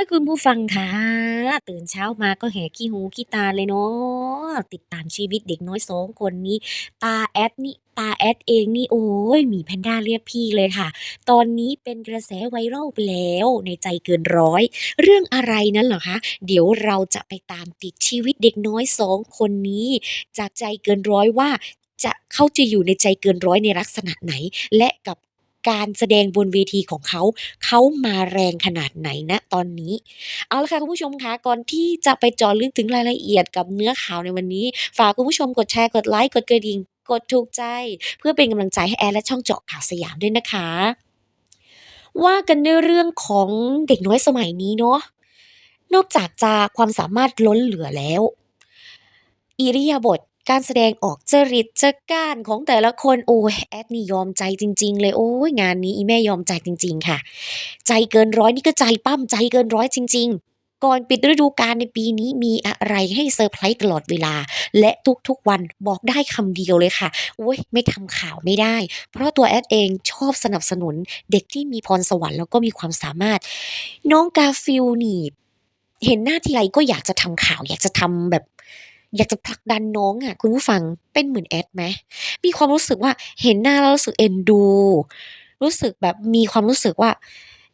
ยคุณผู้ฟังคะตื่นเช้ามาก็แหกขี้หูขี้ตาเลยเนาะติดตามชีวิตเด็กน้อย2คนนี้ ตาแอดนี่ตาแอดเองนี่โอ๊ยมีแพนด้าเรียกพี่เลยค่ะ ตอนนี้เป็นกระแส viral ไปแล้วในใจเกินร้อย เรื่องอะไรนั้นเหรอคะเดี๋ยวเราจะไปตามติดชีวิตเด็กน้อย2คนนี้ จากใจเกินร้อยว่าจะเขาจะอยู่ในใจเกินร้อยในลักษณะไหน และกับ การแสดงบนเวทีของเขาเขามาแรงขนาดไหนณตอนนี้ เอาละค่ะคุณผู้ชมคะก่อนที่จะไปเจาะลึกถึงรายละเอียดกับเนื้อข่าวในวันนี้ ฝากคุณผู้ชมกดแชร์กดไลก์กดกระดิ่งกดถูกใจ เพื่อเป็นกำลังใจให้แอดและช่องเจาะข่าวสยามด้วยนะคะ ว่ากันด้วยเรื่องของเด็กน้อยสมัยนี้เนาะนอกจากจะความสามารถล้นเหลือแล้ว อิริยาบถ การแสดงออกจริตจักร้านของแต่ละคนโอ๊ยแอดนี่ยอมใจจริง ๆ เลยโอ๊ยงานนี้อีแม่ยอมใจจริง ๆ ค่ะ ใจเกินร้อยนี่ก็ใจปั้มใจเกินร้อยจริง ๆก่อนปิดฤดูกาลในปีนี้มีอะไรให้เซอร์ไพรส์ตลอดเวลา และทุกๆวันบอกได้คำเดียวเลยค่ะโอ๊ยไม่ทำข่าวไม่ได้ เพราะตัวแอดเองชอบสนับสนุนเด็กที่มีพรสวรรค์แล้วก็มีความสามารถ น้องกาฟิลนี่ เห็นหน้าทีไรก็อยากจะทำข่าว อยากจะทำแบบ อยากจะผลักดันน้องอะคุณผู้ฟังเป็นเหมือนแอดไหม?มีความรู้สึกว่าเห็นหน้าแล้วรู้สึกเอ็นดู รู้สึกแบบมีความรู้สึกว่า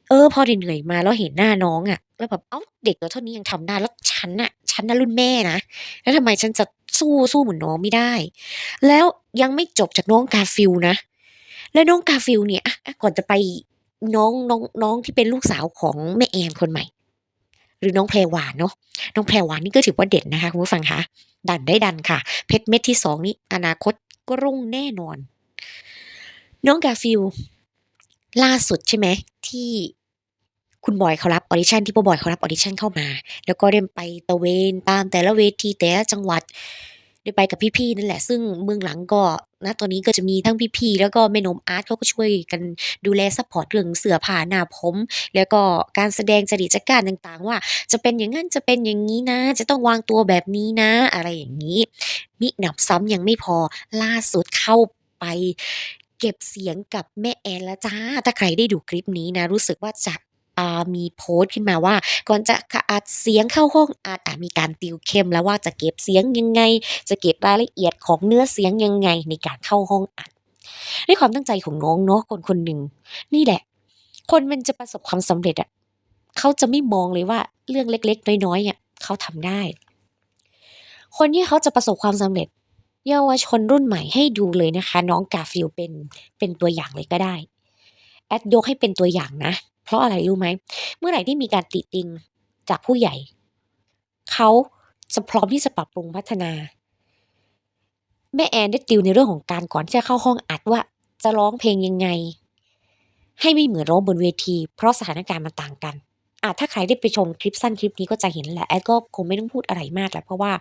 เออ พอเหนื่อยมาแล้วเห็นหน้าน้องอะแล้วแบบอ้าเด็กตัวเท่านี้ยังทำได้แล้วฉันน่ะฉันน่ะรุ่นแม่นะแล้วทำไมฉันจะสู้สู้เหมือนน้องไม่ได้ แล้วยังไม่จบจากน้องกาฟิลนะแล้วน้องกาฟิลเนี่ยอะอะก่อนจะไปน้องน้องน้องที่เป็นลูกสาวของแม่แอนคนใหม่ หรือน้องแพรวานเนาะน้องแพรวานนี่ก็ถือว่าเด่นนะคะคุณผู้ฟังคะดันได้ดันค่ะ เพชรเม็ดที่สองนี่อนาคตก็รุ่งแน่นอน น้องกาฟิลล่าสุดใช่ไหมที่คุณบอยเขารับออดิชันที่พ่อบอยเขารับออดิชันเข้ามา แล้วก็เด้ไปตระเวนตามแต่ละเวทีแต่ละจังหวัด ได้ไปกับพี่ๆนั่นแหละ ซึ่งเบื้องหลังก็ณตอนนี้ก็จะมีทั้งพี่ๆแล้วก็แม่นมอาร์ตเขาก็ช่วยกันดูแลซัปพอร์ตเรื่องเสื้อผ้าหน้าผม แล้วก็การแสดงจริตจักานต่างๆ ว่า จะเป็นอย่างงั้นจะเป็นอย่างงี้นะ จะต้องวางตัวแบบนี้นะ อะไรอย่างงี้ มิหนำซ้ำยังไม่พอล่าสุดเข้าไปเก็บเสียงกับแม่แอนล้วจ้ะถ้าใครได้ดูคลิปนี้นะ รู้สึกว่าจะ มีโพสต์ขึ้นมาว่า ก่อนจะอัดเสียงเข้าห้องอัดอ่ามีการติวเข้มแล้วว่าจะเก็บเสียงยังไง จะเก็บรายละเอียดของเนื้อเสียงยังไงในการเข้าห้องอัดด้วยความตั้งใจของน้องเนาะคนคนหนึ่งนี่แหละ คนมันจะประสบความสำเร็จอะเขาจะไม่มองเลยว่าเรื่องเล็ก ๆ น้อยๆอะเขาทำได้ คนที่เขาจะประสบความสำเร็จ เยาวชนรุ่นใหม่ให้ดูเลยนะคะ น้องกาฟิลเป็นเป็นตัวอย่างเลยก็ได้ แอดยกให้เป็นตัวอย่างนะ เพราะอะไรรู้ไหม?เมื่อไหร่ที่มีการติติงจากผู้ใหญ่ เขาจะพร้อมที่จะปรับปรุงพัฒนา แม่แอนได้ติวในเรื่องของการก่อนที่จะเข้าห้องอัดว่าจะร้องเพลงยังไง ให้ไม่เหมือนร้องบนเวที เพราะสถานการณ์มันต่างกันอาถ้าใครได้ไปชมคลิปสั้นคลิปนี้ก็จะเห็นแหละแอดก็คงไม่ต้องพูดอะไรมากแล้วเพราะว่า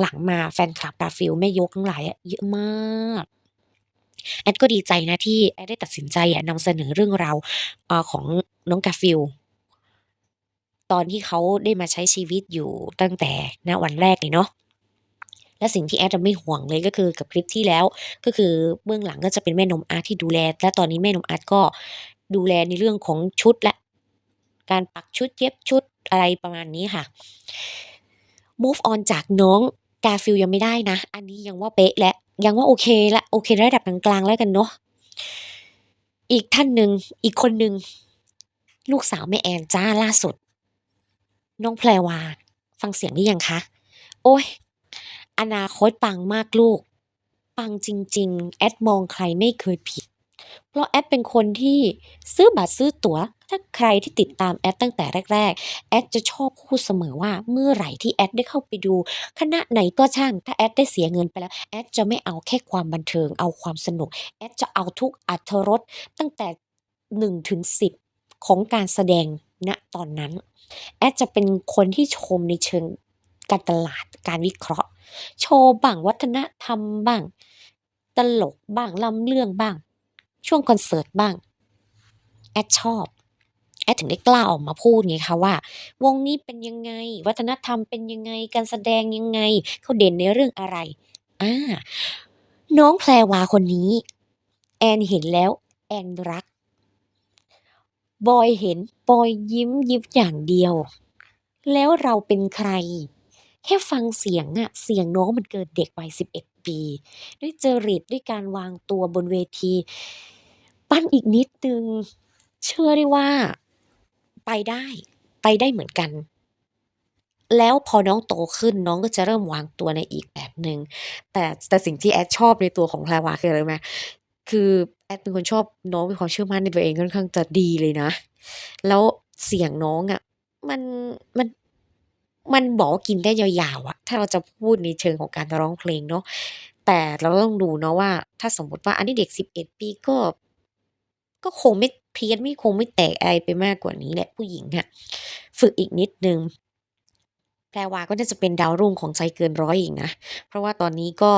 หลังๆมาแฟนคลับกาฟิลแม่ยกทั้งหลายอะเยอะมากแอดก็ดีใจนะที่แอดได้ตัดสินใจอะนำเสนอเรื่องราวอ่าของ น้องกาฟิลตอนที่เขาได้มาใช้ชีวิตอยู่ตั้งแต่ณวันแรกเลยเนาะและสิ่งที่แอดอะไม่ห่วงเลยก็คือกับคลิปที่แล้ว ก็คือเบื้องหลังก็จะเป็นแม่นมอาร์ตที่ดูแล และตอนนี้แม่นมอาร์ตก็ดูแลในเรื่องของชุดแล้วการปักชุดเย็บชุดอะไรประมาณนี้ค่ะ move on จากน้องกาฟิลยังไม่ได้นะ อันนี้ยังว่าเป๊ะแล้วยังว่าโอเคล้วโอเคระดับกลางๆแล้วกันเนาะอีกท่านหนึ่งอีกคนหนึ่ง ลูกสาวแม่แอนจ้ะล่าสุด น้องแพรวา ฟังเสียงหรือยังคะ?โอ๊ยอนาคตปังมากลูก ปังจริง ๆ แอดมองใครไม่เคยผิด เพราะแอดเป็นคนที่ซื้อบัตรซื้อตั๋ว ถ้าใครที่ติดตามแอดตั้งแต่แรก ๆ แอดจะชอบพูดเสมอว่าเมื่อไหร่ที่แอดได้เข้าไปดู คณะไหนก็ช่าง ถ้าแอดได้เสียเงินไปแล้ว แอดจะไม่เอาแค่ความบันเทิง เอาความสนุก แอดจะเอาทุกอรรถรสตั้งแต่1-10 ของการแสดงณตอนนั้น แอดจะเป็นคนที่ชมในเชิงการตลาดการวิเคราะห์ โชว์บ้างวัฒนธรรมบ้าง ตลกบ้างลำเรื่องบ้าง ช่วงคอนเสิร์ตบ้าง แอดชอบแอดถึงได้กล้าออกมาพูดไงคะว่า วงนี้เป็นยังไง วัฒนธรรมเป็นยังไงการแสดงยังไง เขาเด่นในเรื่องอะไรอ่าน้องแพรวาคนนี้ แอนเห็นแล้ว แอนรัก บอยเห็นบอยยิ้มยิ้มอย่างเดียว แล้วเราเป็นใคร แค่ฟังเสียงอะเสียงน้องมันเกินเด็กวัย11ปี ด้วยจริตด้วยการวางตัวบนเวที ปั้นอีกนิดนึง เชื่อได้ว่า ไปได้ไปได้เหมือนกัน แล้วพอน้องโตขึ้นน้องก็จะเริ่มวางตัวในอีกแบบหนึ่งแต่แต่สิ่งที่แอดชอบในตัวของแพรวาคืออะไรไหมคือ แอดเป็นคนชอบน้องมีความเชื่อมั่นในตัวเองค่อนข้างจะดีเลยนะ แล้วเสียงน้องอะมันมันมันบอกกินได้ยาวๆอะถ้าเราจะพูดในเชิงของการร้องเพลงเนาะแต่เราต้องดูเนาะว่า ถ้าสมมติว่าอันนี้เด็ก11ปีก็ ก็คงไม่เพี้ยนไม่คงไม่แตกอะไรไปมากกว่านี้แหละผู้หญิงอะฝึกอีกนิดนึงแพรวาก็น่าจะเป็นดาวรุ่งของใจเกินร้อยอีกนะ เพราะว่าตอนนี้ก็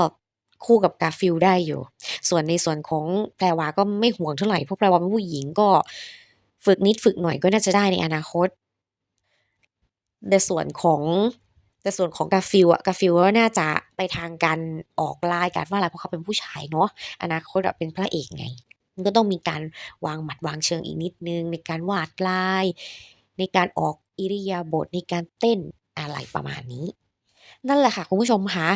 คู่กับ Garfield ได้อยู่ ส่วนในส่วนของแพรวาก็ไม่ห่วงเท่าไหรเพราะแพรวาเป็นผู้หญิงก็ฝึกนิดฝึกหน่อยก็น่าจะได้ในอนาคต ในส่วนของในส่วนของ Garfield อะ Garfield ก็น่าจะไปทางการออกลายการว่าลายเพราะเขาเป็นผู้ชายเนาะอนาคตเป็นพระเอกไง มันก็ต้องมีการวางหมัดวางเชิงอีกนิดนึง ในการวาดลาย ในการออกอิริยาบถในการเต้นอะไรประมาณนี้ นั่นแหละค่ะคุณผู้ชมคะ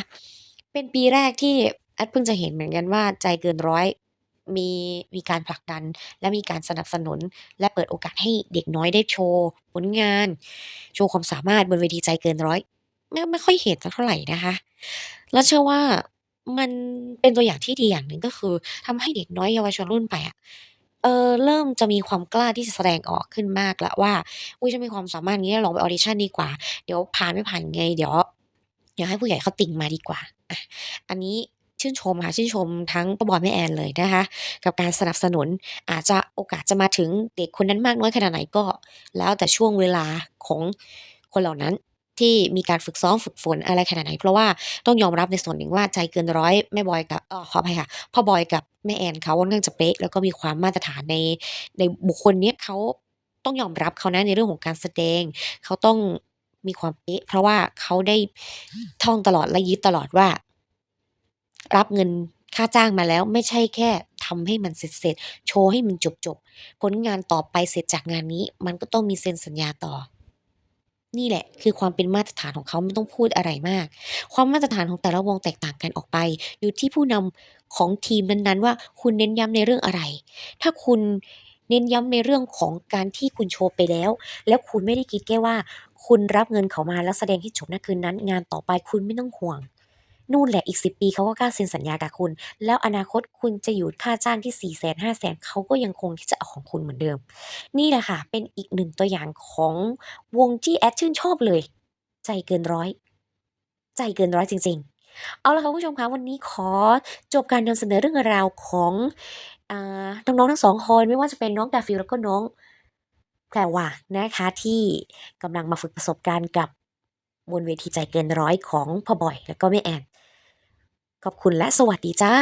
เป็นปีแรกที่แอดเพิ่งจะเห็นเหมือนกันว่าใจเกินร้อยมีมีการผลักดัน และมีการสนับสนุน และเปิดโอกาสให้เด็กน้อยได้โชว์ผลงาน โชว์ความสามารถบนเวทีใจเกินร้อยไม่ไม่ค่อยเห็นสักเท่าไหร่นะคะ แล้วเชื่อว่ามันเป็นตัวอย่างที่ดีอย่างหนึ่งก็คือทำให้เด็กน้อยเยาวชนรุ่นใหม่อะเออเริ่มจะมีความกล้าที่จะแสดงออกขึ้นมากล้วว่า อุ๊ยฉันมีความสามารถงี้ลองไป audition ดีกว่า เดี๋ยวผ่านไม่ผ่านไง เดี๋ยว เดี๋ยวให้ผู้ใหญ่เขาติ่งมาดีกว่าอะอันนี้ชื่นชมค่ะชื่นชมทั้งพ่อบอยแม่แอนเลยนะคะ กับการสนับสนุนอาจจะโอกาสจะมาถึงเด็กคนนั้นมากน้อยขนาดไหนก็ แล้วแต่ช่วงเวลาของคนเหล่านั้นที่มีการฝึกซ้อมฝึกฝนอะไรขนาดไหน เพราะว่าต้องยอมรับในส่วนหนึ่งว่าใจเกินร้อยแม่บอยกับอ่อขออภัยค่ะพ่อบอยกับแม่แอนเขาค่อนข้างจะเป๊ะแล้วก็มีความมาตรฐานในในบุคคลเนี้ยเขาต้องยอมรับเขานะในเรื่องของการแสดงเขาต้อง มีความเป๊ะเพราะว่าเขาได้ท่องตลอดและยึดตลอดว่า รับเงินค่าจ้างมาแล้วไม่ใช่แค่ทำให้มันเสร็จๆโชว์ให้มันจบๆผลงานต่อไปเสร็จจากงานนี้ มันก็ต้องมีเซ็นสัญญาต่อ นี่แหละ คือความเป็นมาตรฐานของเขาไม่ต้องพูดอะไรมาก ความมาตรฐานของแต่ละวงแตกต่างกันออกไป อยู่ที่ผู้นำของทีมนั้นๆว่าคุณเน้นย้ำในเรื่องอะไร ถ้าคุณเน้นย้ำในเรื่องของการที่คุณโชว์ไปแล้ว แล้วคุณไม่ได้คิดแค่ว่า คุณรับเงินเขามาแล้วแสดงให้จบณคืนนั้น งานต่อไปคุณไม่ต้องห่วง นู่นแหละอีก 10 ปีเขาก็กล้าเซ็นสัญญากับคุณ แล้วอนาคตคุณจะอยู่ค่าจ้างที่400,000 500,000เขาก็ยังคงที่จะเอาของคุณเหมือนเดิม นี่แหละค่ะ เป็นอีกหนึ่งตัวอย่างของวงที่แอดชื่นชอบเลย ใจเกินร้อย ใจเกินร้อยจริง ๆเอาละค่ะคุณผู้ชมคะวันนี้ขอจบการนำเสนอเรื่องราวของอน้องๆทั้ง2คนไม่ว่าจะเป็นน้อง Garfield แล้วก็น้อง แพรวานะคะที่กำลังมาฝึกประสบการณ์กับบนเวทีใจเกินร้อยของพ่อบอย แล้วก็แม่แอน ขอบคุณและสวัสดีจ้า